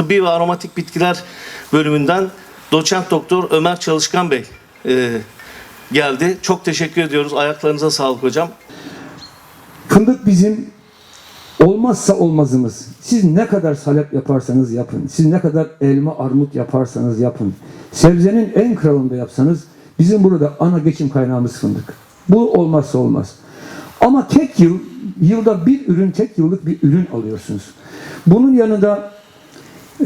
Tıbbi ve Aromatik Bitkiler bölümünden doçent doktor Ömer Çalışkan Bey e, geldi. Çok teşekkür ediyoruz. Ayaklarınıza sağlık hocam. Fındık bizim olmazsa olmazımız. Siz ne kadar salep yaparsanız yapın. Siz ne kadar elma armut yaparsanız yapın. Sebzenin en kralında yapsanız bizim burada ana geçim kaynağımız fındık. Bu olmazsa olmaz. Ama tek yıl, yılda bir ürün, tek yıllık bir ürün alıyorsunuz. Bunun yanında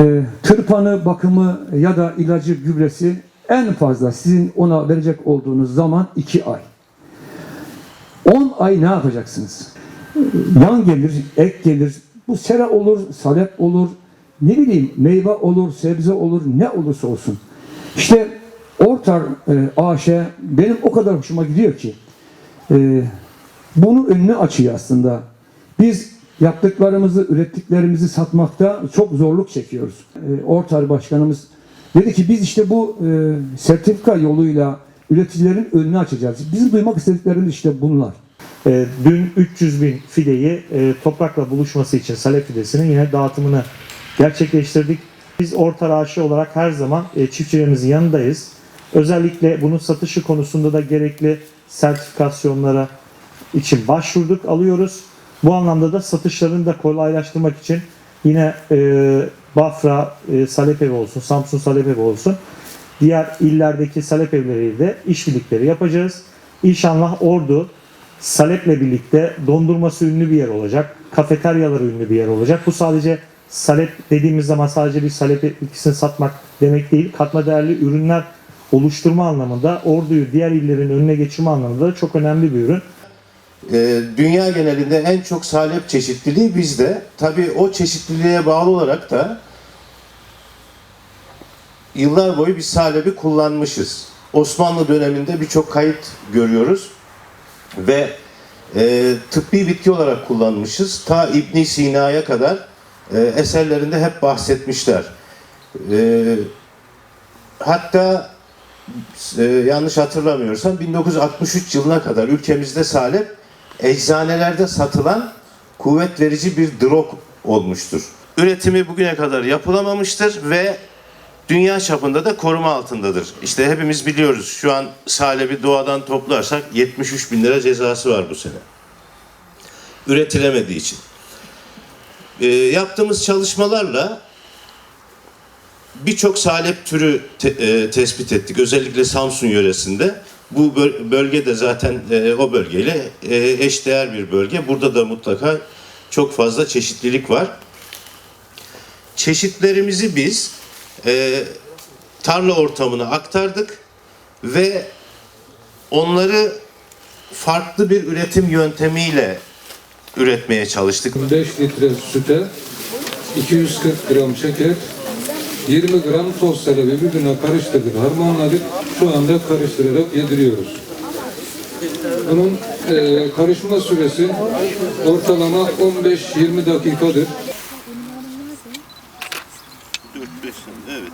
e, tırpanı, bakımı ya da ilacı, gübresi en fazla sizin ona verecek olduğunuz zaman iki ay. 10 ay ne yapacaksınız? Yan gelir, ek gelir. Bu sera olur, salep olur, ne bileyim meyve olur, sebze olur, ne olursa olsun. İşte Ortar e, AŞ benim o kadar hoşuma gidiyor ki e, bunun önünü açıyor aslında. Biz yaptıklarımızı, ürettiklerimizi satmakta çok zorluk çekiyoruz. E, Ortar Başkanımız dedi ki biz işte bu e, sertifika yoluyla üreticilerin önünü açacağız. Bizim duymak istediklerimiz işte bunlar. E, dün 300 bin fideyi e, toprakla buluşması için salep fidesinin yine dağıtımını gerçekleştirdik. Biz Orta Raşi olarak her zaman e, çiftçilerimizin yanındayız. Özellikle bunun satışı konusunda da gerekli sertifikasyonlara için başvurduk, alıyoruz. Bu anlamda da satışlarını da kolaylaştırmak için yine e, Bafra e, Salep Evi olsun, Samsun Salep Evi olsun diğer illerdeki salep evleriyle de işbirlikleri yapacağız. İnşallah Ordu Salep'le birlikte dondurması ünlü bir yer olacak. Kafeteryaları ünlü bir yer olacak. Bu sadece Salep dediğimiz zaman sadece bir Salep bitkisini satmak demek değil. Katma değerli ürünler oluşturma anlamında Ordu'yu diğer illerin önüne geçirme anlamında da çok önemli bir ürün. Ee, dünya genelinde en çok salep çeşitliliği bizde. Tabii o çeşitliliğe bağlı olarak da yıllar boyu biz salebi kullanmışız. Osmanlı döneminde birçok kayıt görüyoruz ve e, tıbbi bitki olarak kullanmışız. Ta İbn Sina'ya kadar e, eserlerinde hep bahsetmişler. E, hatta e, yanlış hatırlamıyorsam 1963 yılına kadar ülkemizde salep eczanelerde satılan kuvvet verici bir drog olmuştur. Üretimi bugüne kadar yapılamamıştır ve dünya çapında da koruma altındadır. İşte hepimiz biliyoruz şu an salebi doğadan toplarsak 73 bin lira cezası var bu sene. Üretilemediği için. E, yaptığımız çalışmalarla birçok salep türü te- e, tespit ettik. Özellikle Samsun yöresinde. Bu böl- bölge de zaten e, o bölgeyle e, eşdeğer bir bölge. Burada da mutlaka çok fazla çeşitlilik var. Çeşitlerimizi biz e, tarla ortamına aktardık ve onları farklı bir üretim yöntemiyle üretmeye çalıştık. 5 litre süte 240 gram şeker 20 gram toz salebi birbirine karıştırdık, harmanladık. Şu anda karıştırarak yediriyoruz. Bunun e, karışma süresi ortalama 15-20 dakikadır. 4-5 sene evet.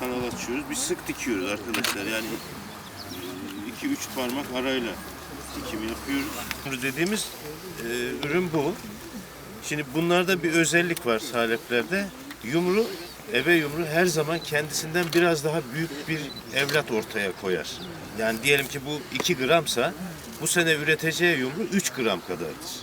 Kanal açıyoruz. Biz sık dikiyoruz arkadaşlar. Yani 2-3 parmak arayla dikim yapıyoruz. Dediğimiz e, ürün bu. Şimdi bunlarda bir özellik var saleplerde. Yumru, ebe yumru her zaman kendisinden biraz daha büyük bir evlat ortaya koyar. Yani diyelim ki bu 2 gramsa bu sene üreteceği yumru 3 gram kadardır.